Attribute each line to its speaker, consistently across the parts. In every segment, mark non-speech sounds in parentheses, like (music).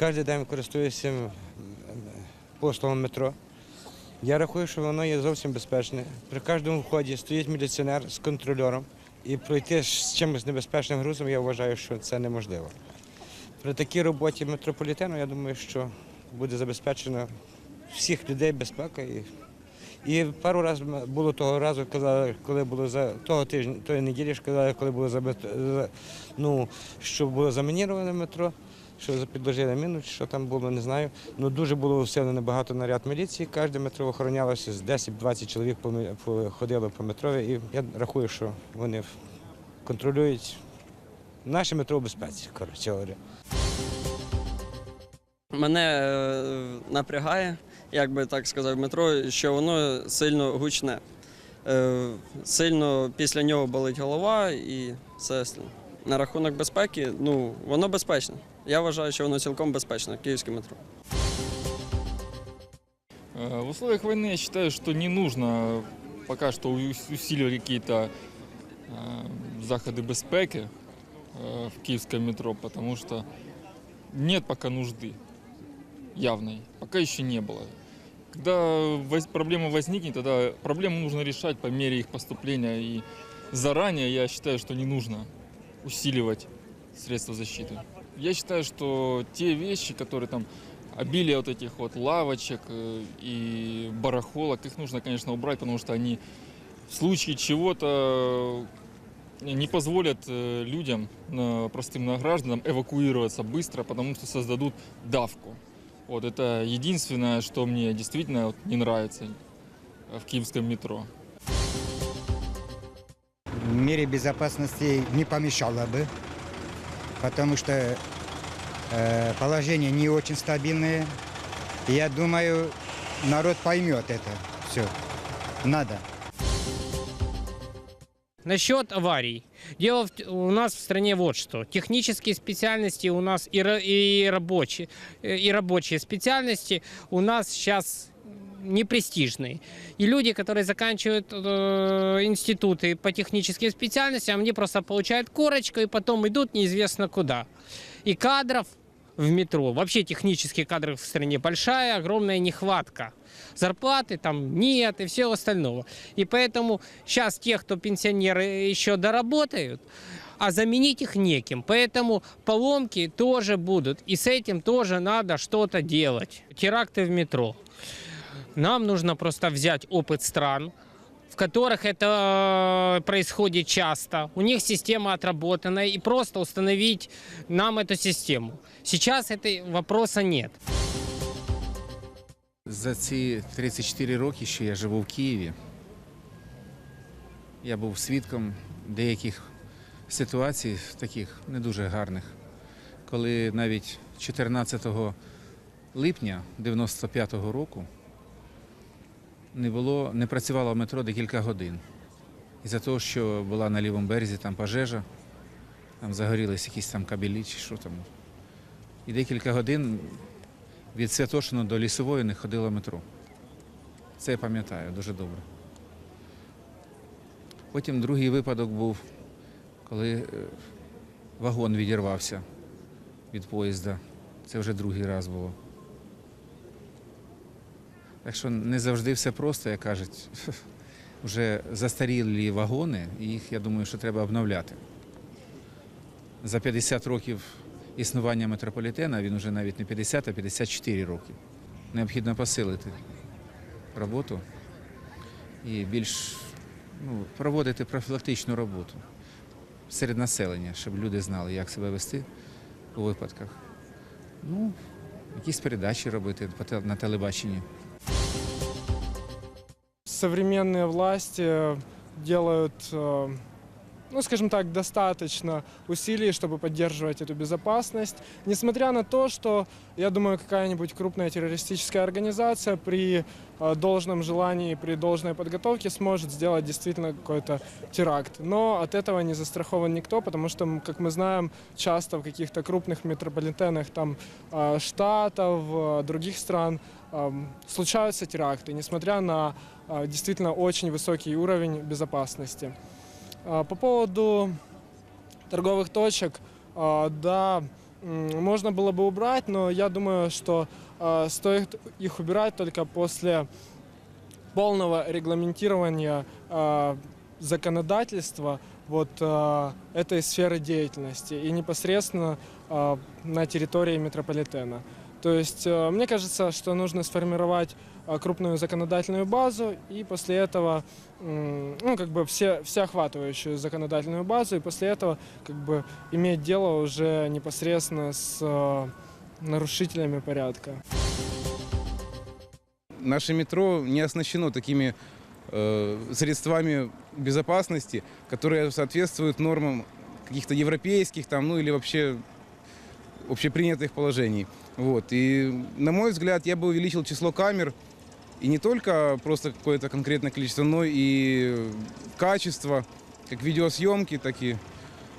Speaker 1: Кожен день користуюся послугом метро. Я рахую, що воно є зовсім безпечне. При кожному вході стоїть міліціонер з контрольором, і пройти з чимось небезпечним грузом, я вважаю, що це неможливо. При такій роботі метрополітену, я думаю, що буде забезпечено всіх людей безпека. І, і пару разів було того разу, коли, коли було за того тижня, тої неділі, казали, коли було за, ну, що було замініроване метро, що підложили міну, що там було, не знаю. Ну дуже було усилено багато наряд міліції. Кожне метро охоронялося з 10-20 чоловік ходило по метро. І я рахую, що вони контролюють наше метро в безпеці, коротше говоря.
Speaker 2: Мене е, напрягає, як би так сказав, метро, що воно сильно гучне. Е, Сильно після нього болить голова і все. На рахунок безпеки, ну, воно безпечне. Я вважаю, що воно цілком безпечне, київське метро.
Speaker 3: Э, В условиях войны я считаю, что не нужно пока что ус- усиливать какие-то э, заходы безпеки э, в киевском метро, потому что нет пока нужды явной, пока еще не было. Когда воз- проблема возникнет, тогда проблему нужно решать по мере их поступления. И заранее я считаю, что не нужно усиливать средства защиты. Я считаю, что те вещи, которые там обилие вот этих вот лавочек э, и барахолок, их нужно, конечно, убрать, потому что они в случае чего-то не позволят э, людям, э, простым гражданам эвакуироваться быстро, потому что создадут давку. Вот это единственное, что мне действительно вот не нравится э, в киевском метро.
Speaker 4: в мере безопасности не помешало бы, потому что э, положение не очень стабильное. Я думаю, народ поймет это все. Надо.
Speaker 5: Насчет аварий. Дело в, у нас в стране вот что. Технические специальности у нас и, и, рабочие, э, и рабочие специальности у нас сейчас непрестижные. И люди, которые заканчивают э, институты по техническим специальностям, они просто получают корочку и потом идут неизвестно куда. И кадров в метро, вообще технических кадров в стране большая, огромная нехватка. Зарплаты там нет и всего остального. И поэтому сейчас те, кто пенсионеры еще доработают, а заменить их неким. Поэтому поломки тоже будут. И с этим тоже надо что-то делать. Теракты в метро. Нам нужно просто взять опыт стран, в которых это э, происходит часто. У них система отработана, и просто установить нам эту систему. Сейчас этой вопроса нет.
Speaker 6: За ці 34 роки, що я живу в Києві, я був свідком деяких ситуацій, таких не дуже гарних, коли навіть 14 липня 95-го року не було, не працювало метро декілька годин. Із-за того, що була на лівому березі там пожежа, там загорілись якісь там кабелі чи що там. І декілька годин від Святошина до лісової не ходило метро. Це я пам'ятаю дуже добре. Потім другий випадок був, коли е, вагон відірвався від поїзда. Це вже другий раз було. Так що не завжди все просто, як кажуть. (laughs) Вже застарілі вагони, і їх, я думаю, що треба обновляти. За 50 років існування метрополітена, він вже навіть не 50, а 54 роки. Необхідно посилити роботу і більш ну, проводити профілактичну роботу серед населення, щоб люди знали, як себе вести у випадках. Ну, якісь передачі робити на телебаченні.
Speaker 7: Современные власти делают, э, ну, скажем так, достаточно усилий, чтобы поддерживать эту безопасность, несмотря на то, что, я думаю, какая-нибудь крупная террористическая организация при э, должном желании, при должной подготовке сможет сделать действительно какой-то теракт. Но от этого не застрахован никто, потому что, как мы знаем, часто в каких-то крупных метрополитенах там э, штатов, других стран случаются теракты, несмотря на действительно очень высокий уровень безопасности. А, По поводу торговых точек, а, да, можно было бы убрать, но я думаю, что стоит их убирать только после полного регламентирования законодательства вот этой сферы деятельности и непосредственно на территории метрополитена. То есть э, мне кажется, что нужно сформировать э, крупную законодательную базу и после этого, ну, как бы все, всеохватывающую законодательную базу, и после этого как бы иметь дело уже непосредственно с э, нарушителями порядка.
Speaker 8: наше метро не оснащено такими э, средствами безопасности, которые соответствуют нормам каких-то европейских там, ну или вообще общепринятых положений. Вот. И, на мой взгляд, я бы увеличил число камер, и не только просто какое-то конкретное количество, но и качество, как видеосъемки, так и,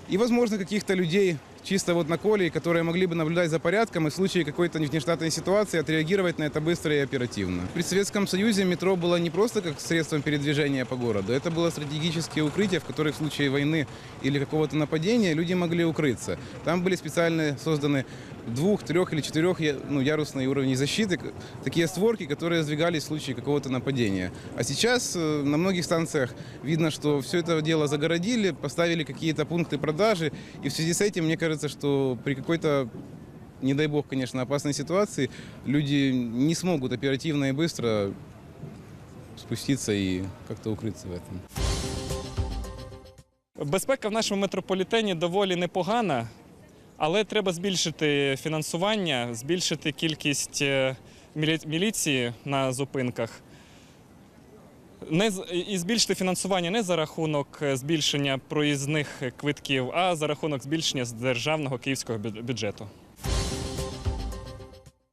Speaker 8: и возможно, каких-то людей чисто вот на коле, которые могли бы наблюдать за порядком и в случае какой-то внештатной ситуации отреагировать на это быстро и оперативно. При Советском Союзе метро было не просто как средством передвижения по городу, это было стратегические укрытия, в которых в случае войны или какого-то нападения люди могли укрыться. Там были специально созданы двух, трех или четырех ну, ярусные уровни защиты, такие створки, которые сдвигались в случае какого-то нападения. А сейчас э, на многих станциях видно, что все это дело загородили, поставили какие-то пункты продажи, и в связи с этим, мне кажется, что при какой-то не дай бог, конечно, опасной ситуации, люди не смогут оперативно и быстро спуститься и как-то укрыться в этом.
Speaker 9: Безпека в нашому метрополітені доволі непогана, але треба збільшити фінансування, збільшити кількість е, мілі- міліції на зупинках. Не, з- і збільшити фінансування не за рахунок е, збільшення проїзних квитків, а за рахунок збільшення з державного київського бю- бюджету.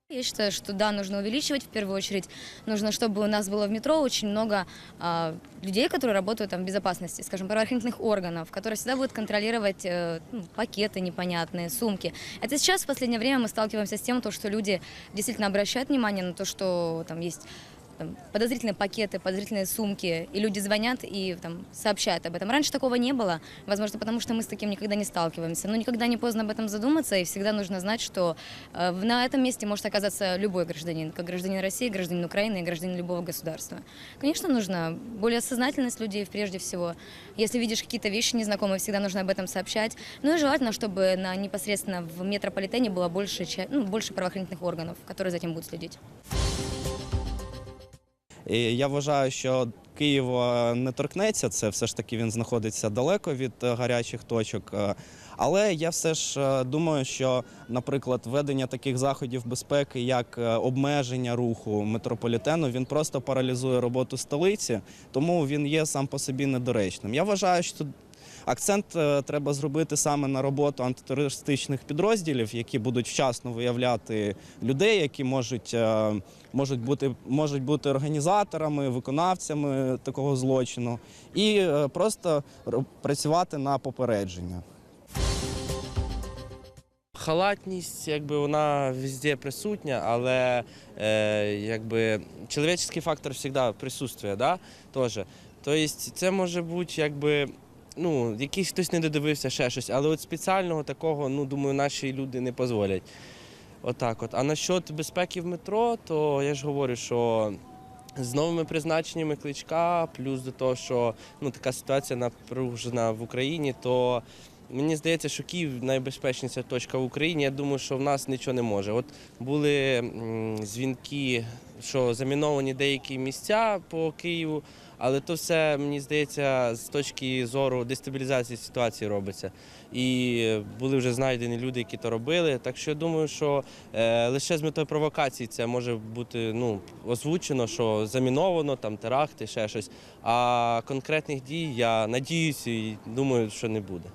Speaker 10: Я считаю, что да, нужно увеличивать в первую очередь. Нужно, чтобы у нас было в метро очень много а, людей, которые работают там в безопасности, скажем, правоохранительных органов, которые всегда будут контролировать э, ну, пакеты непонятные, сумки. Это сейчас в последнее время мы сталкиваемся с тем, то, что люди действительно обращают внимание на то, что там есть там, подозрительные пакеты, подозрительные сумки, и люди звонят и там, сообщают об этом. Раньше такого не было, возможно, потому что мы с таким никогда не сталкиваемся. Но никогда не поздно об этом задуматься, и всегда нужно знать, что э, на этом месте может оказаться любой гражданин, как гражданин России, гражданин Украины и гражданин любого государства. Конечно, нужно более сознательность людей прежде всего. Если видишь какие-то вещи незнакомые, всегда нужно об этом сообщать. Ну и желательно, чтобы на, непосредственно в метрополитене было больше, ну, больше правоохранительных органов, которые за этим будут следить.
Speaker 11: І я вважаю, що Києва не торкнеться це, все ж таки він знаходиться далеко від е, гарячих точок. Е, Але я все ж е, думаю, що, наприклад, введення таких заходів безпеки, як е, обмеження руху метрополітену, він просто паралізує роботу столиці, тому він є сам по собі недоречним. Я вважаю, що акцент е, треба зробити саме на роботу антитерористичних підрозділів, які будуть вчасно виявляти людей, які можуть, е, можуть, бути, можуть бути організаторами, виконавцями такого злочину, і е, просто працювати на попередження.
Speaker 12: Халатність, якби вона везде присутня, але е, якби чоловічний фактор завжди присутствує, да? Тоже. Тобто це може бути якби. Ну, якийсь хтось не додивився ще щось, але от спеціального такого, ну думаю, наші люди не дозволять. Отак от. А насчет безпеки в метро, то я ж говорю, що з новими призначеннями кличка, плюс до того, що ну, така ситуація напружена в Україні, то Мені здається, що Київ найбезпечніша точка в Україні. Я думаю, що в нас нічого не може. От були дзвінки, що заміновані деякі місця по Києву, але то все, мені здається, з точки зору дестабілізації ситуації робиться. І були вже знайдені люди, які то робили. Так що я думаю, що е, лише з метою провокації це може бути ну, озвучено, що заміновано, там теракти, ще щось. А конкретних дій я надіюся і думаю, що не буде.